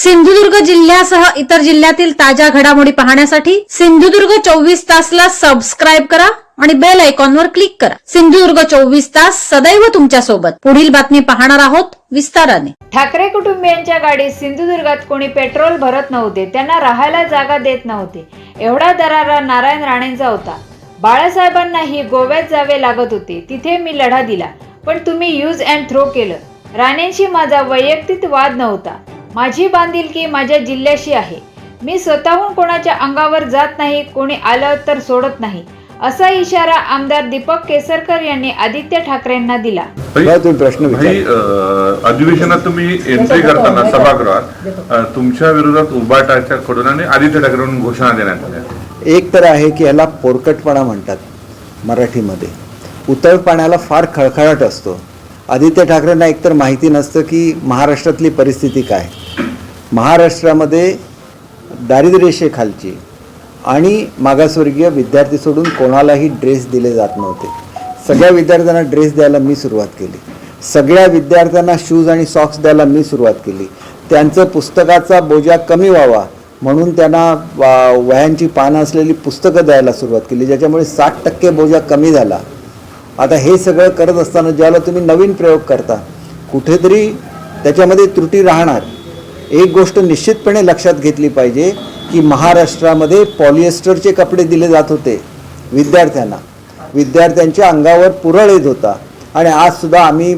सिंधुदुर्ग जिल्ह्यासह इतर जिल्ह्यातील ताज्या घडामोडी पाहण्यासाठी सिंधुदुर्ग चोवीस तासला सबस्क्राईब करा आणि बेल आयकॉनवर क्लिक करा. सिंधुदुर्ग चोवीस तास सदैव तुमच्यासोबत पुढील बातमी पाहणार आहोत विस्ताराने. ठाकरे कुटुंबियांच्या गाडीत सिंधुदुर्गात कोणी पेट्रोल भरत नव्हते त्यांना राहायला जागा देत नव्हते. एवढा दरारा नारायण राणेंचा होता. बाळासाहेबांनाही गोव्यात जावे लागत होते तिथे मी लढा दिला. पण तुम्ही यूज अँड थ्रो केलं. राणेंशी माझा वैयक्तिक वाद नव्हता. माझी बांधिलकी माझ्या जिल्ह्याशी आहे. मी स्वतःहून कोणाच्या अंगावर जात नाही कोणी आलं तर सोडत नाही असा इशारा आमदार दीपक केसरकर यांनी आदित्य ठाकरेंना दिला. भाई बरं, तुम्ही प्रश्न अधिवेशनात तुम्ही एंट्री करताना सभागृहात तुमच्या विरोधात उबाटाच्या कडून आणि आदित्य ठाकरेंकडून घोषणा देण्यात आल्या. एक तर आहे की याला पोरकटपणा म्हणतात मराठीमध्ये. उतळ पाण्याला फार खळखळाट असतो. आदित्य ठाकरेंना एकतर माहिती नसतं की महाराष्ट्रातली परिस्थिती काय. महाराष्ट्रामध्ये दारिद्र्यरेषेखालची आणि मागासवर्गीय विद्यार्थी सोडून कोणालाही ड्रेस दिले जात नव्हते. सगळ्या विद्यार्थ्यांना ड्रेस द्यायला मी सुरुवात केली. सगळ्या विद्यार्थ्यांना शूज आणि सॉक्स द्यायला मी सुरुवात केली. त्यांचं पुस्तकाचा बोजा कमी व्हावा म्हणून त्यांना वा- वह्यांची पानं असलेली पुस्तकं द्यायला सुरुवात केली ज्याच्यामुळे साठ टक्के बोजा कमी झाला. आता हे सगळं करत असताना ज्याला तुम्ही नवीन प्रयोग करता कुठेतरी त्याच्यामध्ये त्रुटी राहणार. एक गोष्ट निश्चितपणे लक्षात घेतली पाहिजे की महाराष्ट्रामध्ये पॉलिएस्टरचे कपडे दिले जात होते विद्यार्थ्यांना. विद्यार्थ्यांच्या अंगावर पुरळ येत होता आणि आजसुद्धा आम्ही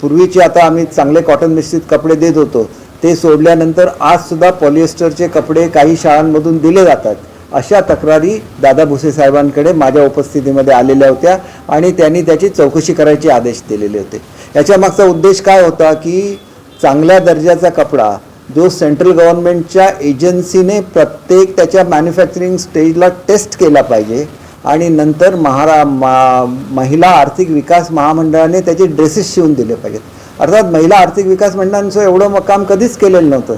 पूर्वीचे आता आम्ही चांगले कॉटन मिश्रित कपडे देत होतो. ते सोडल्यानंतर आजसुद्धा पॉलिएस्टरचे कपडे काही शाळांमधून दिले जातात. अशा तक्रारी दादा भुसे साहेबांकडे माझ्या उपस्थितीमध्ये आलेल्या होत्या आणि त्यांनी त्याची चौकशी करायचे आदेश दिलेले होते. याच्या मागचा उद्देश काय होता की चांगल्या दर्जाचा कपडा जो सेंट्रल गव्हर्नमेंटच्या एजन्सीने प्रत्येक त्याच्या मॅन्युफॅक्चरिंग स्टेजला टेस्ट केला पाहिजे आणि नंतर महारा मा महिला आर्थिक विकास महामंडळाने त्याचे ड्रेसेस शिवून दिले पाहिजेत. अर्थात महिला आर्थिक विकास मंडळांचं एवढं काम कधीच केलेलं नव्हतं.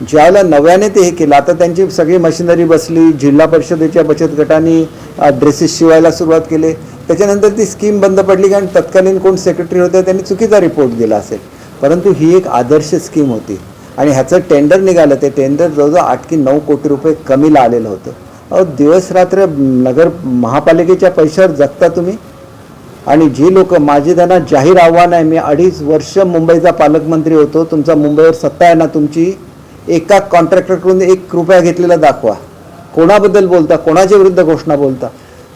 ज्यावेळेला नव्याने ते हे केलं आता त्यांची सगळी मशिनरी बसली जिल्हा परिषदेच्या बचत गटांनी ड्रेसेस शिवायला सुरुवात केली. त्याच्यानंतर ती स्कीम बंद पडली कारण तत्कालीन कोण सेक्रेटरी होते त्यांनी चुकीचा रिपोर्ट दिला असेल. परंतु ही एक आदर्श स्कीम होती आणि ह्याचं टेंडर निघालं. ते टेंडर जवळजवळ आठ की नऊ कोटी रुपये कमीला आलेलं होतं. अहो दिवस रात्र नगर महापालिकेच्या पैशावर जगता तुम्ही? आणि जी लोक माझे त्यांना जाहीर आव्हान आहे मी अडीच वर्ष मुंबईचा पालकमंत्री होतो तुमचा मुंबईवर सत्ता आहे ना तुमची एका कॉन्ट्रॅक्टरकडून एक रुपया घेतलेला दाखवा. कोणाबद्दल बोलता? कोणाच्या विरुद्ध घोषणा बोलता?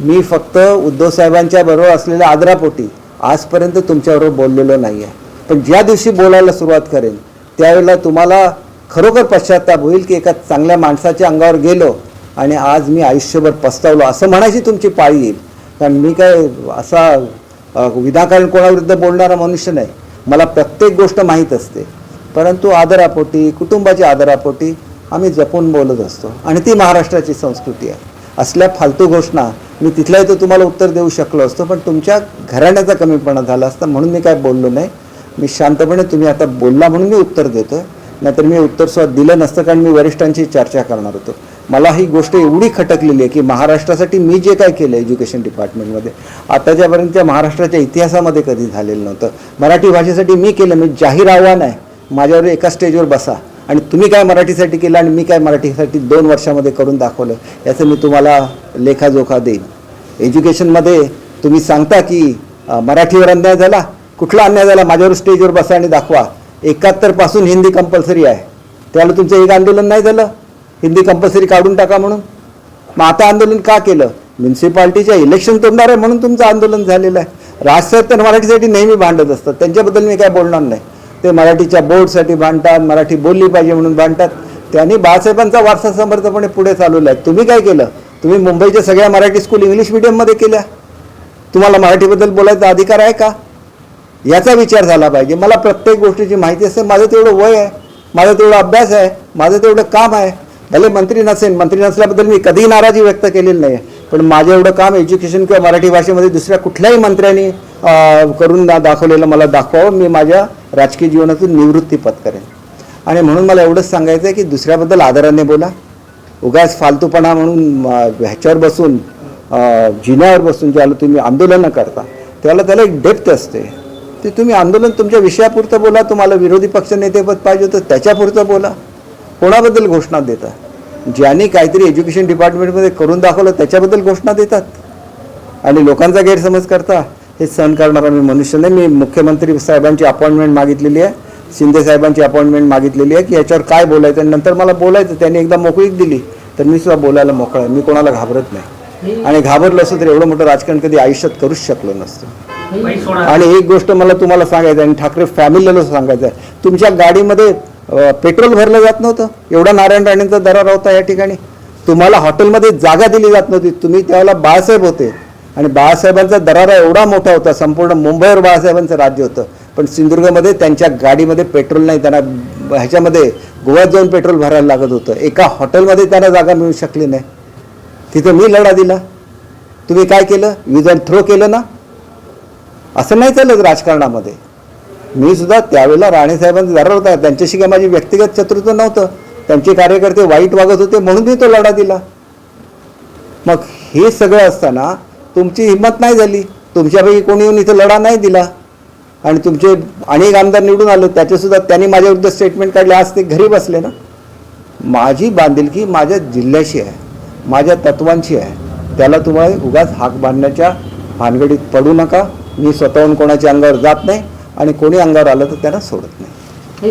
मी फक्त उद्धव साहेबांच्या बरोबर असलेल्या आदरापोटी आजपर्यंत तुमच्याबरोबर बोललेलो नाही आहे पण ज्या दिवशी बोलायला सुरुवात करेन त्यावेळेला तुम्हाला खरोखर पश्चाताप होईल की एका चांगल्या माणसाच्या अंगावर गेलो आणि आज मी आयुष्यभर पस्तावलो असं म्हणायची तुमची पाळी येईल. कारण मी काय असा विनाकारण कोणाविरुद्ध बोलणारा मनुष्य नाही. मला प्रत्येक गोष्ट माहीत असते. परंतु आदरापोटी कुटुंबाच्या आदरापोटी आम्ही जपून बोलत असतो. आणि ती महाराष्ट्राची संस्कृती आहे. असल्या फालतू घोषणा मी तिथल्या इथं तुम्हाला उत्तर देऊ शकलो असतो पण तुमच्या घराण्याचा कमीपणा झाला असता म्हणून मी काय बोललो नाही. मी शांतपणे तुम्ही आता बोलला म्हणून मी उत्तर देतो नाहीतर मी उत्तर सुद्धा दिलं नसतं कारण मी वरिष्ठांची चर्चा करणार होतो. मला ही गोष्ट एवढी खटकलेली आहे की महाराष्ट्रासाठी मी जे काय केलं एज्युकेशन डिपार्टमेंटमध्ये आताच्यापर्यंतच्या महाराष्ट्राच्या इतिहासामध्ये कधी झालेलं नव्हतं. मराठी भाषेसाठी मी केलं मी जाहीर आव्हान आहे. माझ्यावर एका स्टेजवर बसा. आणि तुम्ही काय मराठीसाठी केलं आणि मी काय मराठीसाठी दोन वर्षामध्ये करून दाखवलं याचं मी तुम्हाला लेखाजोखा देईन. एज्युकेशनमध्ये तुम्ही सांगता की मराठीवर अन्याय झाला कुठला अन्याय झाला माझ्यावर स्टेजवर बसा आणि दाखवा. एकाहत्तरपासून हिंदी कंपल्सरी आहे. त्यावेळेला तुमचं एक आंदोलन नाही झालं? हिंदी कंपल्सरी काढून टाका म्हणून. मग आता आंदोलन का केलं? म्युन्सिपाल्टीच्या इलेक्शन तोडणार आहे म्हणून तुमचं आंदोलन झालेलं आहे. राजसाहेब तर मराठीसाठी नेहमी भांडत असतात. त्यांच्याबद्दल मी काय बोलणार नाही. ते मराठीच्या बोर्डसाठी भांडतात मराठी बोलली पाहिजे म्हणून भांडतात त्यांनी बाळासाहेबांचा वारसा समर्थपणे पुढे चालवला आहे. तुम्ही काय केलं? तुम्ही मुंबईच्या सगळ्या मराठी स्कूल इंग्लिश मिडियममध्ये केल्या. तुम्हाला मराठीबद्दल बोलायचा अधिकार आहे का? याचा विचार झाला पाहिजे. मला प्रत्येक गोष्टीची माहिती असते. माझं तेवढं वय आहे. माझा तेवढा अभ्यास आहे. माझं तेवढं काम आहे. भले मंत्री नसेल मंत्री नसल्याबद्दल मी कधीही नाराजी व्यक्त केलेली नाही पण माझं एवढं काम एज्युकेशन किंवा मराठी भाषेमध्ये दुसऱ्या कुठल्याही मंत्र्यांनी करून दाखवलेलं मला दाखवावं. मी माझ्या राजकीय जीवनातून निवृत्ती पत्करेन आणि म्हणून मला एवढंच सांगायचं आहे की दुसऱ्याबद्दल आदराने बोला. उगाच फालतूपणा म्हणून ह्याच्यावर बसून जिन्यावर बसून ज्याला तुम्ही आंदोलनं करता त्याला त्याला एक डेप्थ असते. ते तुम्ही आंदोलन तुमच्या विषयापुरतं बोला तुम्हाला विरोधी पक्ष नेतेपद पाहिजे तर त्याच्यापुरतं बोला. कोणाबद्दल घोषणा देतात ज्यांनी काहीतरी एज्युकेशन डिपार्टमेंटमध्ये करून दाखवलं त्याच्याबद्दल घोषणा देतात? आणि लोकांचा गैरसमज करता? हे सहन करणारा मी मनुष्य नाही. मी मुख्यमंत्री साहेबांची अपॉइंटमेंट मागितलेली आहे. शिंदे साहेबांची अपॉइंटमेंट मागितलेली आहे की याच्यावर काय बोलायचं? आणि नंतर मला बोलायचं त्यांनी एकदा मोकळीक दिली. तर मी सुद्धा बोलायला मोकळा आहे. मी कोणाला घाबरत नाही. आणि घाबरलं असतं तर एवढं मोठं राजकारण कधी आयुष्यात करूच शकलो नसतं. आणि एक गोष्ट मला तुम्हाला सांगायचं आहे आणि ठाकरे फॅमिलीला सांगायचं आहे. तुमच्या गाडीमध्ये पेट्रोल भरलं जात नव्हतं. एवढा नारायण राणेंचा दरार होता या ठिकाणी. तुम्हाला हॉटेलमध्ये जागा दिली जात नव्हती. तुम्ही त्यावेळेला बाळासाहेब होते. आणि बाळासाहेबांचा दरारा एवढा मोठा होता संपूर्ण मुंबईवर बाळासाहेबांचं राज्य होतं. पण सिंधुदुर्गमध्ये त्यांच्या गाडीमध्ये पेट्रोल नाही त्यांना ह्याच्यामध्ये गोव्यात जाऊन पेट्रोल भरायला लागत होतं. एका हॉटेलमध्ये त्यांना जागा मिळू शकली नाही. तिथं मी लढा दिला. तुम्ही काय केलं? यूज अँड थ्रो केलं ना? असं नाही चालत राजकारणामध्ये. मी सुद्धा त्यावेळेला राणेसाहेबांचा दरार होता. त्यांच्याशी काय माझी व्यक्तिगत शत्रुत्व नव्हतं. त्यांचे कार्यकर्ते वाईट वागत होते म्हणून मी तो लढा दिला. मग हे सगळं असताना तुमची हिंमत नाही झाली. तुमच्यापैकी कोणी येऊन इथं लढा नाही दिला. आणि तुमचे अनेक आमदार निवडून आले त्याचेसुद्धा त्यांनी माझ्याविरुद्ध स्टेटमेंट काढले. आज ते घरी बसले ना. माझी बांधिलकी माझ्या जिल्ह्याशी आहे. माझ्या तत्वांशी आहे. त्याला तुम्हाला उगाच हाक बांधण्याच्या भानगडीत पडू नका. मी स्वतःहून कोणाच्या अंगावर जात नाही. आणि कोणी अंगावर आलं तर त्यांना सोडत नाही.